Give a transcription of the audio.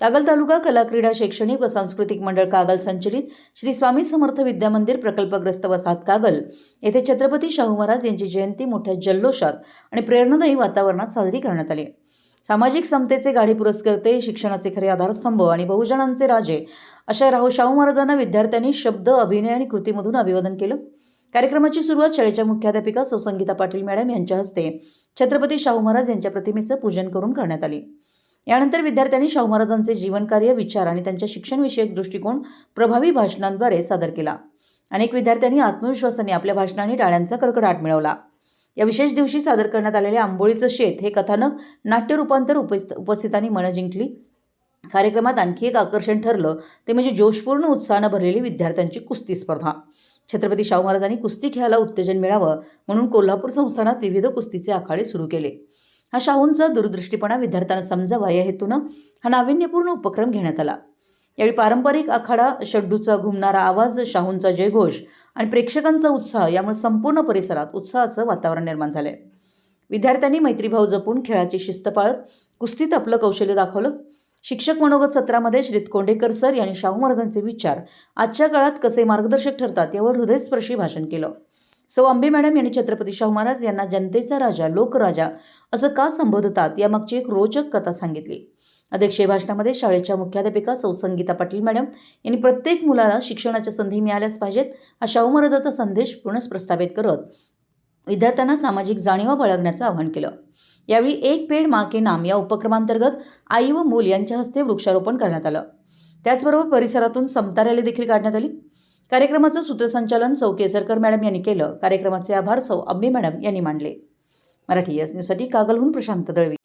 कागल तालुका कला क्रीडा शैक्षणिक व सांस्कृतिक मंडळ कागल संचलित श्री स्वामी समर्थ विद्यामंदिर प्रकल्पग्रस्त वसाहत कागल. येथे छत्रपती शाहू महाराज यांची जयंती मोठ्या जल्लोषात आणि प्रेरणादायी वातावरणात साजरी करण्यात आली. सामाजिक समतेचे गाडी पुरस्कर्ते शिक्षणाचे खरे आधारस्तंभ आणि बहुजनांचे राजे अशा राहू शाहू महाराजांना विद्यार्थ्यांनी शब्द अभिनय आणि कृतीमधून अभिवादन केलं. कार्यक्रमाची सुरुवात शाळेच्या मुख्याध्यापिका सुसंगीता पाटील मॅडम यांच्या हस्ते छत्रपती शाहू महाराज यांच्या प्रतिमेचं पूजन करून करण्यात आली. यानंतर विद्यार्थ्यांनी शाहू महाराजांचे जीवनकार्य विचार आणि त्यांच्या शिक्षणविषयक दृष्टिकोन प्रभावी भाषणांद्वारे सादर केला. अनेक विद्यार्थ्यांनी आत्मविश्वासाने आपल्या भाषणाने टाळ्यांचा कडकडाट मिळवला. या विशेष दिवशी सादर करण्यात आलेल्या आंबोळीचं शेत हे कथानक नाट्य रूपांतर उपस्थित उपस्थितांनी मनं जिंकली. कार्यक्रमात आणखी एक आकर्षण ठरलं ते म्हणजे जोशपूर्ण उत्साहानं भरलेली विद्यार्थ्यांची कुस्ती स्पर्धा. छत्रपती शाहू महाराजांनी कुस्ती खेळायला उत्तेजन मिळावं म्हणून कोल्हापूर संस्थानात विविध कुस्तीचे आखाडे सुरू केले. हा शाहूंचा दूरदृष्टीपणा विद्यार्थ्यांना समजावा या हेतूनं हा नाविन्यपूर्ण उपक्रम घेण्यात आला. यावेळी पारंपरिक आखाडा शड्डूचा घुमणारा आवाज शाहूंचा जयघोष आणि प्रेक्षकांचा उत्साह यामुळे संपूर्ण परिसरात उत्साहाचं वातावरण निर्माण झालंय. विद्यार्थ्यांनी मैत्रीभाव जपून खेळाची शिस्त पाळत कुस्तीत आपलं कौशल्य दाखवलं. शिक्षक मनोगत सत्रामध्ये श्रीत कोंडेकर सर यांनी शाहू महाराजांचे विचार आजच्या काळात कसे मार्गदर्शक ठरतात यावर हृदयस्पर्शी भाषण केलं. सौ अंबे मॅडम यांनी छत्रपती शाहू महाराज यांना जनतेचा राजा लोकराजा असं का संबोधतात यामागची एक रोचक कथा सांगितली. अध्यक्षीय भाषणामध्ये शाळेच्या मुख्याध्यापिका सौसंगीता पाटील मॅडम यांनी प्रत्येक मुलाला शिक्षणाच्या संधी मिळाल्याच पाहिजेत हा शाहू महाराजाचा संदेश पुनः प्रस्थापित करत विद्यार्थ्यांना सामाजिक जाणीवा बाळगण्याचं आवाहन केलं. यावेळी एक पेड मा के नाम या उपक्रमांतर्गत आई व मूल यांच्या हस्ते वृक्षारोपण करण्यात आलं. त्याचबरोबर परिसरातून समतारॅली देखील काढण्यात आली. कार्यक्रमाचं सूत्रसंचालन सौ केसरकर मॅडम यांनी केलं. कार्यक्रमाचे आभार सौ अंबे मॅडम यांनी मांडले मराठी एस न्यूजसाठी कागलहून प्रशांत दळवी.